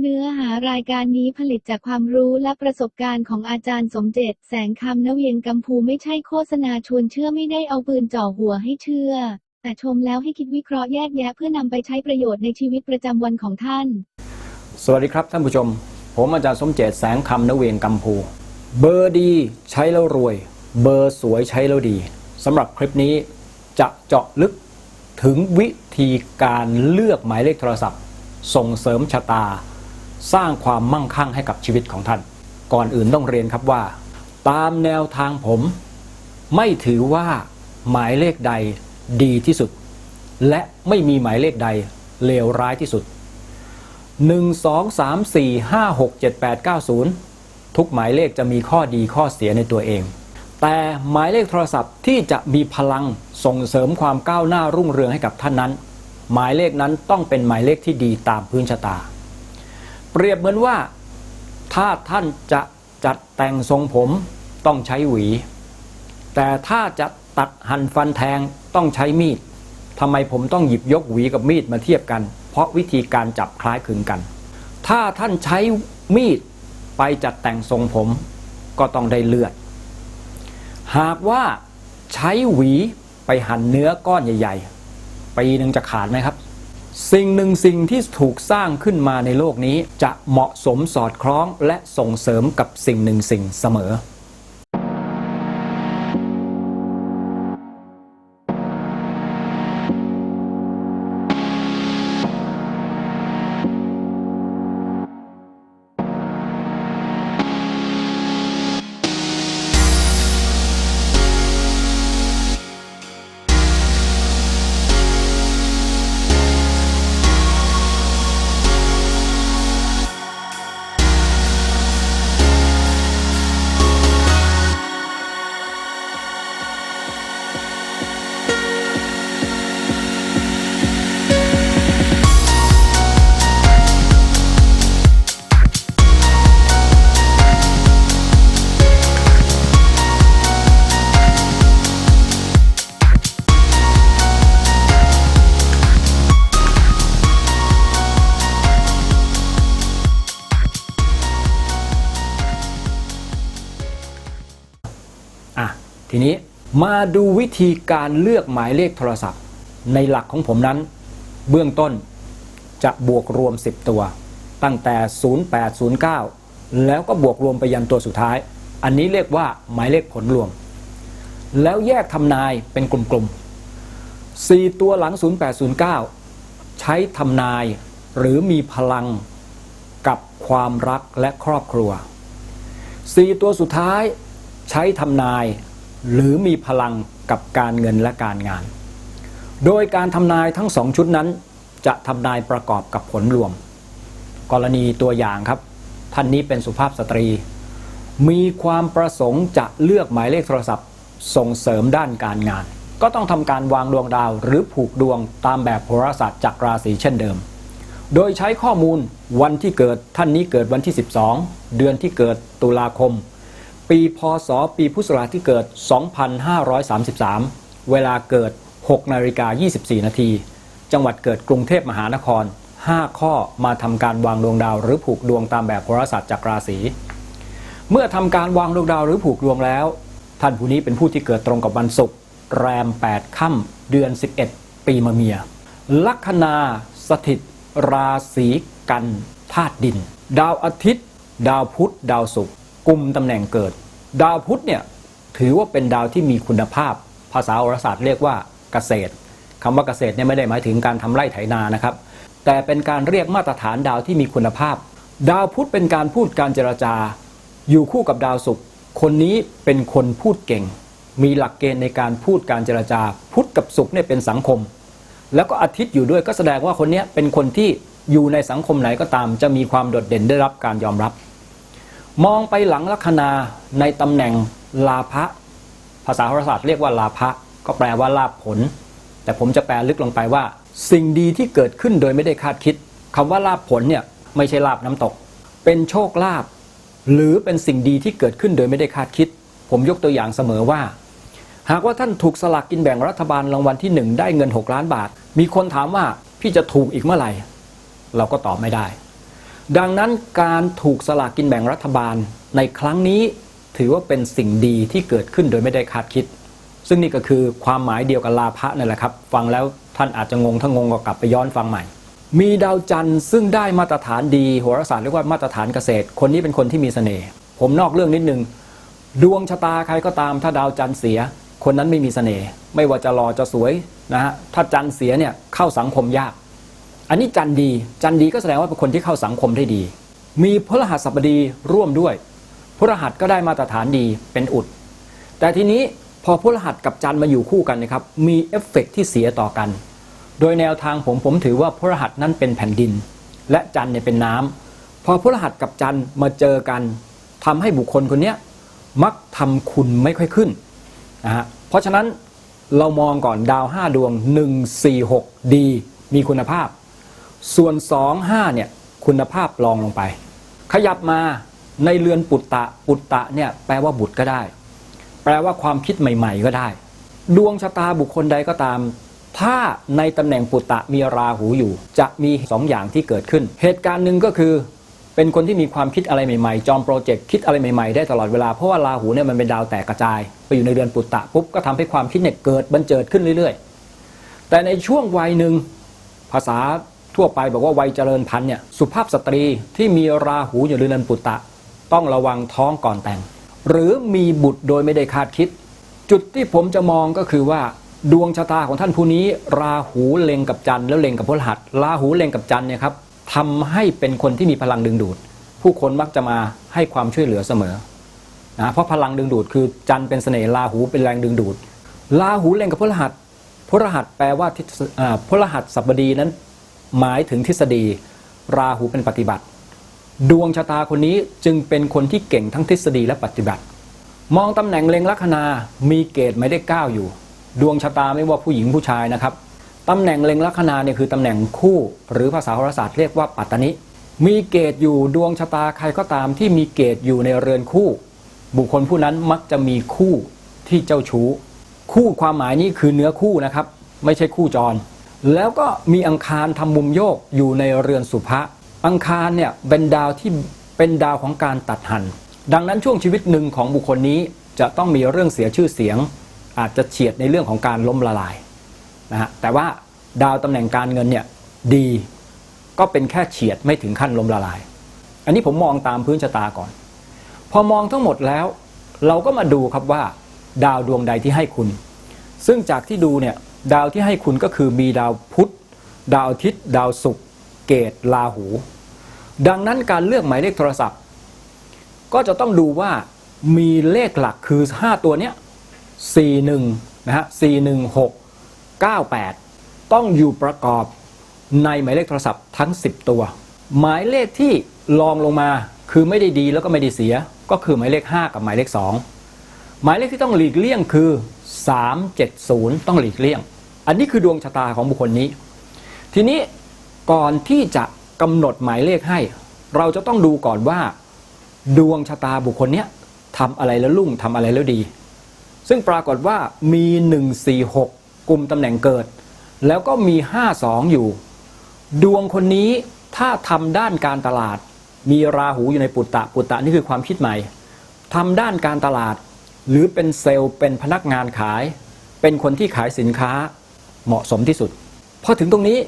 เนื้อหารายการนี้ผลิตจากความรู้และประสบการณ์ของอาจารย์สมเจตแสงคำนเวียงกัมพูไม่ใช่โฆษณาชวนเชื่อไม่ได้เอาปืนจ่อหัวให้เชื่อ แต่ชมแล้วให้คิดวิเคราะห์แยกแยะเพื่อนำไปใช้ประโยชน์ในชีวิตประจำวันของท่าน สวัสดีครับท่านผู้ชม ผมอาจารย์สมเจตแสงคำนเวียงกัมพู เบอร์ดีใช้แล้วรวย เบอร์สวยใช้แล้วดีสำหรับคลิปนี้จะเจาะลึกถึงวิธีการเลือกหมายเลขโทรศัพท์ ส่งเสริมชะตา สร้างความมั่งคั่งให้กับชีวิตของท่าน ก่อนอื่นต้องเรียนครับว่า ตามแนวทางผม ไม่ถือว่าหมายเลขใดดีที่สุด และไม่มีหมายเลขใดเลวร้ายที่สุด 1 2 3 4 5 6 7 8 9 0 ทุกหมายเลขจะมีข้อดีข้อเสียในตัวเอง แต่หมายเลขโทรศัพท์ที่จะมีพลังส่งเสริมความก้าวหน้ารุ่งเรืองให้กับท่านนั้น หมายเลขนั้นต้องเป็นหมายเลขที่ดีตามพื้นชะตา เปรียบเหมือนว่า ถ้าท่านจะจัดแต่งทรงผมต้องใช้หวี แต่ถ้าจะตัดหั่นฟันแทงต้องใช้มีดทำไมผมต้องหยิบยกหวีกับมีดมาเทียบกัน เพราะวิธีการจับคล้ายคลึงกัน ถ้าท่านใช้มีดไปจัดแต่งทรงผมก็ต้องได้เลือด หากว่าใช้หวีไปหั่นเนื้อก้อนใหญ่ ๆ ปีหนึ่งจะขาดไหมครับ สิ่งหนึ่งสิ่งที่ถูกสร้างขึ้นมาในโลกนี้จะเหมาะสมสอดคล้องและส่งเสริมกับสิ่งหนึ่งสิ่งเสมอ ทีนี้มาดูวิธีการเลือกหมายเลขโทรศัพท์ ในหลักของผมนั้น เบื้องต้นจะบวกรวม 10 ตัว ตั้งแต่ 0809 แล้วก็บวกรวมไปยันตัวสุดท้าย อันนี้เรียกว่าหมายเลขผลรวม แล้วแยกทำนายเป็นกลุ่มๆ4ตัวหลัง 0809 ใช้ทำนายหรือมีพลังกับความรักและครอบครัว 4 ตัวสุดท้ายใช้ทำนาย หรือมีพลังกับการเงินและการงาน โดยการทำนายทั้งสองชุดนั้น จะทำนายประกอบกับผลรวม กรณีตัวอย่างครับ ท่านนี้เป็นสุภาพสตรี มีความประสงค์จะเลือกหมายเลขโทรศัพท์ ส่งเสริมด้านการงาน ก็ต้องทำการวางดวงดาวหรือผูกดวงตามแบบโหราศาสตร์จากราศีเช่นเดิม โดยใช้ข้อมูลวันที่เกิดท่านนี้เกิดวันที่ 12 เดือนที่เกิดตุลาคม ปีพศ ปีพุทธศักราชที่เกิด 2533 เวลาเกิด 6นาฬิกา24 นาที จังหวัดเกิดกรุงเทพมหานคร 5 ข้อมาทำการวางดวงดาวหรือผูกดวงตามแบบโหราศาสตร์จากราศี เมื่อทำการวางดวงดาวหรือผูกดวงแล้ว ท่านผู้นี้เป็นผู้ที่เกิดตรงกับวันศุกร์แรม 8 ค่ำเดือน 11 ปีมะเมีย ลัคนาสถิต ราศีกันธาตุดิน ดาวอาทิตย์ ดาวพุธดาวศุกร์ กุมตำแหน่งเกิด ดาวพุธเนี่ยถือว่าเป็นดาวที่มีคุณภาพ ภาษาโหราศาสตร์เรียกว่าเกษตรคำว่าเกษตรเนี่ยไม่ได้หมายถึงการทำไร่ไถนานะครับ แต่เป็นการเรียกมาตรฐานดาวที่มีคุณภาพ ดาวพุธเป็นการพูดการเจรจา อยู่คู่กับดาวศุกร์คนนี้เป็นคนพูดเก่ง มีหลักเกณฑ์ในการพูดการเจรจา พุธกับศุกร์เนี่ยเป็นสังคม แล้วก็อาทิตย์อยู่ด้วยก็แสดงว่าคนนี้เป็นคนที่อยู่ในสังคมไหนก็ตาม จะมีความโดดเด่นได้รับการยอมรับ มองไปหลังลัคนาในตำแหน่งลาภะภาษาโหราศาสตร์เรียกว่าลาภะก็แปลว่าลาภผล แต่ผมจะแปลลึกลงไปว่า สิ่งดีที่เกิดขึ้นโดยไม่ได้คาดคิดคำว่าลาภผลเนี่ยไม่ใช่ลาภน้ำตก เป็นโชคลาภหรือเป็นสิ่งดีที่เกิดขึ้นโดยไม่ได้คาดคิด ผมยกตัวอย่างเสมอว่า หากว่าท่านถูกสลากกินแบ่งรัฐบาลรางวัลที่หนึ่งได้เงิน 6 ล้านบาท มีคนถามว่าพี่จะถูกอีกเมื่อไหร่ เราก็ตอบไม่ได้ ดังนั้นการถูกสลากกินแบ่งรัฐบาลในครั้งนี้ถือว่าเป็นสิ่งดีที่เกิดขึ้นโดยไม่ได้คาดคิด ซึ่งนี่ก็คือความหมายเดียวกับลาภะนั่นแหละครับ ฟังแล้วท่านอาจจะงงถ้างงก็กลับไปย้อนฟังใหม่ มีดาวจันทร์ซึ่งได้มาตรฐานดีโหราศาสตร์เรียกว่ามาตรฐานเกษตร คนนี้เป็นคนที่มีเสน่ห์ผมนอกเรื่องนิดนึงดวงชะตาใครก็ตามถ้าดาวจันทร์เสีย คนนั้นไม่มีเสน่ห์ไม่ว่าจะหล่อจะสวยนะฮะถ้าจันทร์เสียเนี่ยเข้าสังคมยาก อันนี้จันดี จันดีก็แสดงว่าเป็นคนที่เข้าสังคมได้ดี มีพฤหัสบดีร่วมด้วยพฤหัสก็ได้มาตรฐานดีเป็นอุด แต่ทีนี้พอพฤหัสกับจันมาอยู่คู่กันนะครับ มีเอฟเฟกต์ที่เสียต่อกัน โดยแนวทางผมผมถือว่าพฤหัสนั้นเป็นแผ่นดิน และจันเนี่ยเป็นน้ำพอพฤหัสกับจันมาเจอกันทำให้บุคคลคนนี้มักทำคุณไม่ค่อยขึ้นนะฮะเพราะฉะนั้นเรามองก่อนดาว 5 ดวง 1 4 6 ดี มีคุณภาพ ส่วน 2 5เนี่ยคุณภาพรองลงไป ขยับมาในเรือนปุตตะปุตตะเนี่ยแปลว่าบุตรก็ได้ แปลว่าความคิดใหม่ ๆ ก็ได้ ดวงชะตาบุคคลใดก็ตาม ถ้าในตำแหน่งปุตตะมีราหูอยู่ จะมีสองอย่างที่เกิดขึ้น เหตุการณ์หนึ่งก็คือเป็นคนที่มีความคิดอะไรใหม่ๆ จอมโปรเจกต์คิดอะไรใหม่ๆ ได้ตลอดเวลา เพราะว่าราหูเนี่ยมันเป็นดาวแตกกระจาย ไปอยู่ในเรือนปุตตะปุ๊บก็ทำให้ความคิดเนี่ยเกิดบันเจิดขึ้นเรื่อย ๆ แต่ในช่วงวัยหนึ่งภาษา ทั่วไปบอกว่าวัยเจริญพันธุ์เนี่ยสุภาพสตรีที่มีราหูอยู่ในเรือนปุตตะ ต้องระวังท้องก่อนแต่ง หรือมีบุตรโดยไม่ได้คาดคิด จุดที่ผมจะมองก็คือว่าดวงชะตาของท่านผู้นี้ ราหูเล็งกับจันทร์แล้วเล็งกับพฤหัสราหูเล็งกับจันทร์เนี่ยครับทำให้เป็นคนที่มีพลังดึงดูด ผู้คนมักจะมาให้ความช่วยเหลือเสมอนะเพราะพลังดึงดูดคือจันทร์เป็นเสน่ห์ราหูเป็นแรงดึงดูดราหูเล็งกับพฤหัสพฤหัสแปลว่าพฤหัสสัปดีนั้น หมายถึงทฤษฎี ราหูเป็นปฏิบัติ ดวงชะตาคนนี้จึงเป็นคนที่เก่งทั้งทฤษฎีและปฏิบัติ มองตำแหน่งเล็งลัคนามีเกตหมายเลขเก้าอยู่ ดวงชะตาไม่ว่าผู้หญิงผู้ชายนะครับตำแหน่งเล็งลัคนาเนี่ยคือตำแหน่งคู่ หรือภาษาโหราศาสตร์เรียกว่าปัตตนิมีเกตอยู่ดวงชะตาใครก็ตามที่มีเกตอยู่ในเรือนคู่ บุคคลผู้นั้นมักจะมีคู่ที่เจ้าชู้ คู่ความหมายนี้คือเนื้อคู่นะครับ ไม่ใช่คู่จร แล้วก็มีอังคารทำมุมโยกอยู่ในเรือนสุภะอังคารเนี่ยเป็นดาวที่เป็นดาวของการตัดหัน ดังนั้นช่วงชีวิตหนึ่งของบุคคลนี้จะต้องมีเรื่องเสียชื่อเสียง อาจจะเฉียดในเรื่องของการล้มละลายนะฮะแต่ว่าดาวตำแหน่งการเงินเนี่ยดีก็เป็นแค่เฉียดไม่ถึงขั้นล้มละลาย อันนี้ผมมองตามพื้นชะตาก่อน พอมองทั้งหมดแล้ว เราก็มาดูครับว่า ดาวดวงใดที่ให้คุณ ซึ่งจากที่ดูเนี่ย ดาวที่ให้คุณก็คือมีดาวพุธ ดาวอาทิตย์ ดาวศุกร์เกตราหู ดังนั้นการเลือกหมายเลขโทรศัพท์ ก็จะต้องดูว่ามีเลขหลักคือ 5 ตัวเนี้ย41นะฮะ416 98 ต้องอยู่ประกอบในหมายเลขโทรศัพท์ทั้ง 10 ตัว หมายเลขที่รองลงมาคือไม่ได้ดีแล้วก็ไม่ได้เสีย ก็คือหมายเลข 5 กับหมายเลข 2 หมายเลขที่ต้องหลีกเลี่ยงคือ 370 ต้องหลีกเลี่ยง อันนี้คือดวงชะตาของบุคคลนี้ ทีนี้ก่อนที่จะกำหนดหมายเลขให้ เราจะต้องดูก่อนว่า ดวงชะตาบุคคลเนี้ยทำอะไรแล้วรุ่งทำอะไรแล้วดี ซึ่งปรากฏว่ามี 146 กลุ่มตำแหน่งเกิด แล้วก็มี 52 อยู่ ดวงคนนี้ถ้าทำด้านการตลาด มีราหูอยู่ในปุตตะปุตตะนี่คือความคิดใหม่ทำด้านการตลาด หรือเป็นเซลล์เป็นพนักงานขาย เป็นคนที่ขายสินค้าเหมาะสมที่สุดพอถึงตรงนี้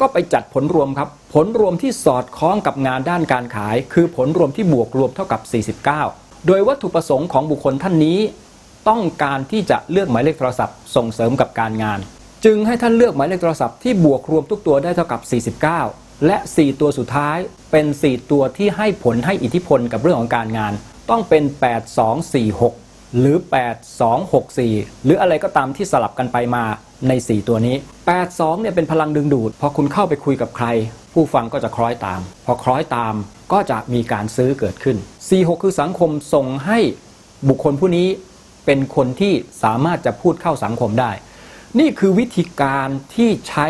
ก็ไปจัดผลรวมครับ ผลรวมที่สอดคล้องกับงานด้านการขาย คือผลรวมที่บวกรวมเท่ากับ 49 โดยวัตถุประสงค์ของบุคคลท่านนี้ ต้องการที่จะเลือกหมายเลขโทรศัพท์ ส่งเสริมกับการงาน จึงให้ท่านเลือกหมายเลขโทรศัพท์ที่บวกรวมทุกตัวได้เท่ากับ 49 และ 4 ตัวสุดท้ายเป็น 4 ตัวที่ให้ผลให้อิทธิพลกับเรื่องของการงาน ต้องเป็น 8246 หรือ 8264 หรืออะไรก็ตามที่สลับกันไปมาใน 4 ตัวนี้ 82เนี่ยเป็นพลังดึงดูด พอคุณเข้าไปคุยกับใคร ผู้ฟังก็จะคล้อยตาม พอคล้อยตามก็จะมีการซื้อเกิดขึ้น 46 คือสังคมส่งให้บุคคลผู้นี้เป็นคนที่สามารถจะพูดเข้าสังคมได้ นี่คือวิธีการที่ใช้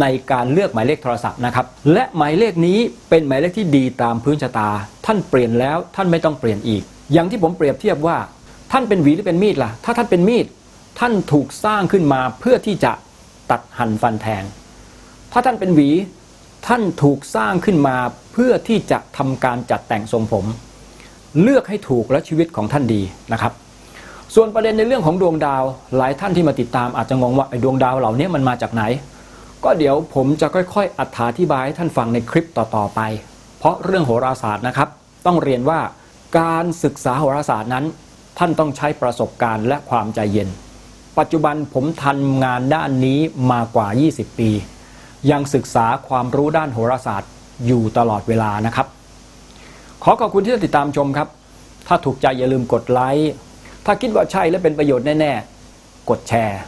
ในการเลือกหมายเลขโทรศัพท์นะครับ และหมายเลขนี้เป็นหมายเลขที่ดีตามพื้นชะตา ท่านเปลี่ยนแล้วท่านไม่ต้องเปลี่ยนอีก อย่างที่ผมเปรียบเทียบว่า ท่านเป็นหวีหรือเป็นมีดล่ะ ถ้าท่านเป็นมีด ท่านถูกสร้างขึ้นมาเพื่อที่จะตัดหั่นฟันแทง ถ้าท่านเป็นหวี ท่านถูกสร้างขึ้นมาเพื่อที่จะทำการจัดแต่งทรงผม เลือกให้ถูกและชีวิตของท่านดีนะครับ ส่วนประเด็นในเรื่องของดวงดาว หลายท่านที่มาติดตามอาจจะงงว่าไอ้ดวงดาวเหล่านี้มันมาจากไหน ก็เดี๋ยวผมจะค่อยๆ อธิบายให้ท่านฟังในคลิปต่อๆไป เพราะเรื่องโหราศาสตร์นะครับ ต้องเรียนว่าการศึกษาโหราศาสตร์นั้น ท่านต้องใช้ประสบการณ์และความใจเย็น ปัจจุบันผมทำงานด้านนี้มากว่า 20 ปี ยังศึกษาความรู้ด้านโหราศาสตร์อยู่ตลอดเวลานะครับ ขอขอบคุณที่ติดตามชมครับ ถ้าถูกใจอย่าลืมกดไลค์ ถ้าคิดว่าใช่และเป็นประโยชน์แน่ ๆ กดแชร์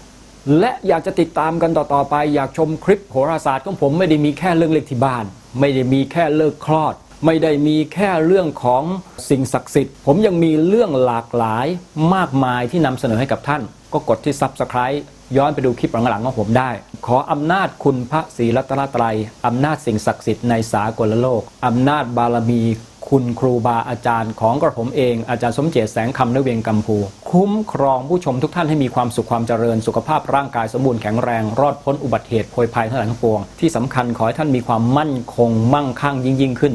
และอยากจะติดตามกันต่อๆไป อยากชมคลิปโหราศาสตร์ของผมไม่ได้มีแค่เรื่องเล็กที่บ้าน ไม่ได้มีแค่เลิกคลอด ไม่ได้มีแค่เรื่องของสิ่งศักดิ์สิทธิ์ ผมยังมีเรื่องหลากหลายมากมายที่นำเสนอให้กับท่าน ก็กดที่ Subscribe ย้อนไปดูคลิปหลังๆของผมได้ ขออำนาจคุณพระศรีรัตนตรัยอำนาจสิ่งศักดิ์สิทธิ์ในสากลโลกอำนาจบารมีคุณครูบาอาจารย์ของกระผมเองอาจารย์สมเจตแสงคำนเวียงกัมพู คุ้มครองผู้ชมทุกท่านให้มีความสุขความเจริญสุขภาพร่างกายสมบูรณ์แข็งแรง รอดพ้นอุบัติเหตุโพยภัยทั้งหลายทั้งปวง ที่สำคัญขอให้ท่านมีความมั่นคงมั่งคั่งยิ่งยิ่งขึ้น